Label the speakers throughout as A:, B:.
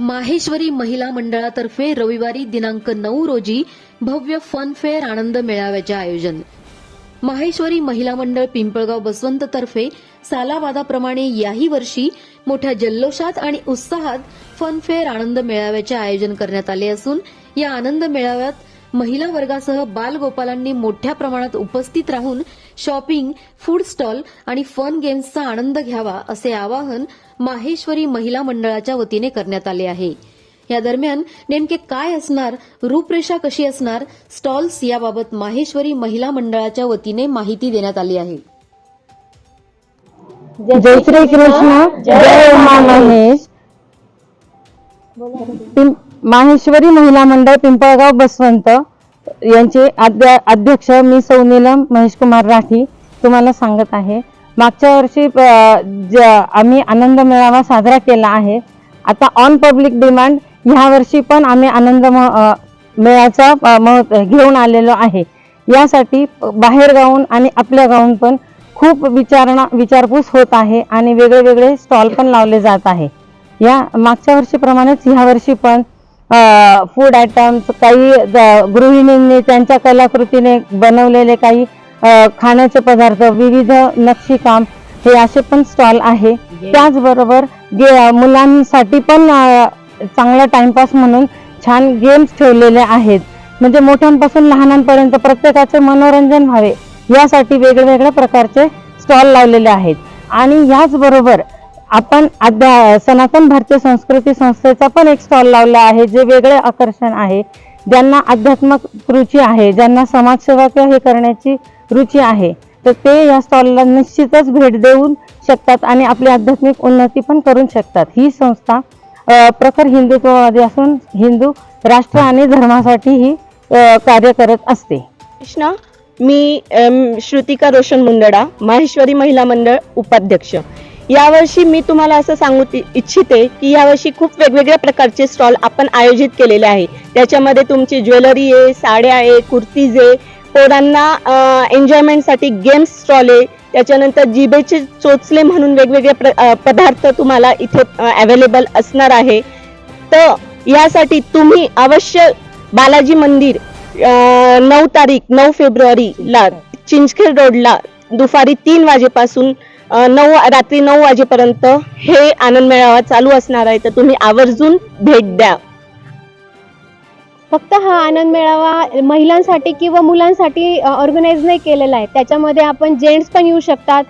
A: माहेश्वरी महिला मंडळातर्फे रविवारी दिनांक नऊ रोजी भव्य फन फेअर आनंद मेळाव्याचे आयोजन. माहेश्वरी महिला मंडळ पिंपळगाव बसवंत तर्फे सालावादाप्रमाणे याही वर्षी मोठ्या जल्लोषात आणि उत्साहात फन फेअर आनंद मेळाव्याचे आयोजन करण्यात आले असून या आनंद मेळाव्यात महिला वर्गासह बालगोपालांनी मोठ्या प्रमाणात उपस्थित राहून शॉपिंग फूड स्टॉल आणि फन गेम्सचा आनंद घ्यावा असे आवाहन माहेश्वरी महिला मंडळाच्या वतीने करण्यात आले आहे. या दरम्यान नेमके काय असणार रूपरेषा कशी असणार स्टॉल्स याबाबत माहेश्वरी महिला मंडळाच्या वतीने माहिती देण्यात आली आहे.
B: जय श्री कृष्ण. जय उमा महेश. माहेश्वरी महिला मंडळ पिंपळगाव बसवंत यांचे अध्या अध्यक्ष मी सौनीलम महेशकुमार राठी तुम्हाला सांगत आहे. मागच्या वर्षी ज- आम्ही आनंद मेळावा साजरा केला आहे. आता ऑन पब्लिक डिमांड ह्या वर्षी पण आम्ही आनंद म- मेळाचा मह- घेऊन आलेलो आहे. यासाठी बाहेर गावून आणि आपल्या गावून पण खूप विचारणा विचारपूस होत आहे आणि वेगळे वेगळे स्टॉल पण लावले जात आहे. या मागच्या वर्षीप्रमाणेच ह्या वर्षी पण फूड आयटम्स काही गृहिणींनी त्यांच्या कलाकृतीने बनवलेले काही खाण्याचे पदार्थ विविध नक्षीकाम हे असे पण स्टॉल आहे. त्याचबरोबर गे मुलांसाठी पण चांगला टाइमपास म्हणून छान गेम्स ठेवलेले आहेत. म्हणजे मोठ्यांपासून लहानांपर्यंत प्रत्येकाचे मनोरंजन व्हावे यासाठी वेगवेगळ्या प्रकारचे स्टॉल लावलेले आहेत. आणि याचबरोबर आपण अध्या सनातन भारतीय संस्कृती संस्थेचा पण एक स्टॉल लावला आहे जे वेगळे आकर्षण आहे. ज्यांना आध्यात्मिक रुची आहे ज्यांना समाजसेवा किंवा हे करण्याची रुची आहे तर ते या स्टॉलला निश्चितच भेट देऊ शकतात आणि आपली आध्यात्मिक उन्नती पण करू शकतात. ही संस्था प्रखर हिंदुत्ववादी असून हिंदू राष्ट्र आणि धर्मासाठी ही कार्य करत असते.
C: कृष्णा मी श्रुतिका रोशन मुंदडा माहेश्वरी महिला मंडळ उपाध्यक्ष. यावर्षी मी तुम्हाला असं सांगू ति- इच्छिते की यावर्षी खूप वेगवेगळ्या प्रकारचे स्टॉल आपण आयोजित केलेले आहे. त्याच्यामध्ये तुमची ज्वेलरी आहे साड्या आहे कुर्तीज आहे. पोरांना एन्जॉयमेंटसाठी गेम्स स्टॉल आहे. त्याच्यानंतर जिबेचे चोचले म्हणून वेगवेगळे प्र पदार्थ तुम्हाला इथे अवेलेबल असणार आहे. तर यासाठी तुम्ही अवश्य बालाजी मंदिर नऊ तारीख नऊ फेब्रुवारीला चिंचखेड रोडला दुपारी तीन वाजेपासून नऊ रात्री नऊ वाजेपर्यंत हे आनंद मेळावा चालू असणार आहे. तर तुम्ही आवर्जून भेट द्या.
D: फक्त हा आनंद मेळावा महिलांसाठी किंवा मुलांसाठी ऑर्गनाईज नाही केलेला आहे. त्याच्यामध्ये आपण जेंट्स पण येऊ शकतात.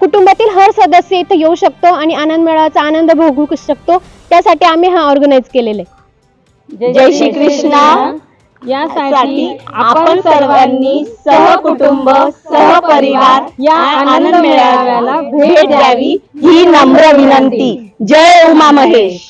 D: कुटुंबातील हर सदस्य इथे येऊ शकतो आणि आनंद मेळाव्याचा आनंद भोगू शकतो. त्यासाठी आम्ही हा ऑर्गनाईज केलेला आहे.
C: जय श्री कृष्णा यासाठी आपण सर्वांनी सहकुटुंब सहपरिवार या आनंद मेळाव्याला भेट द्यावी ही नम्र विनंती. जय उमा महेश.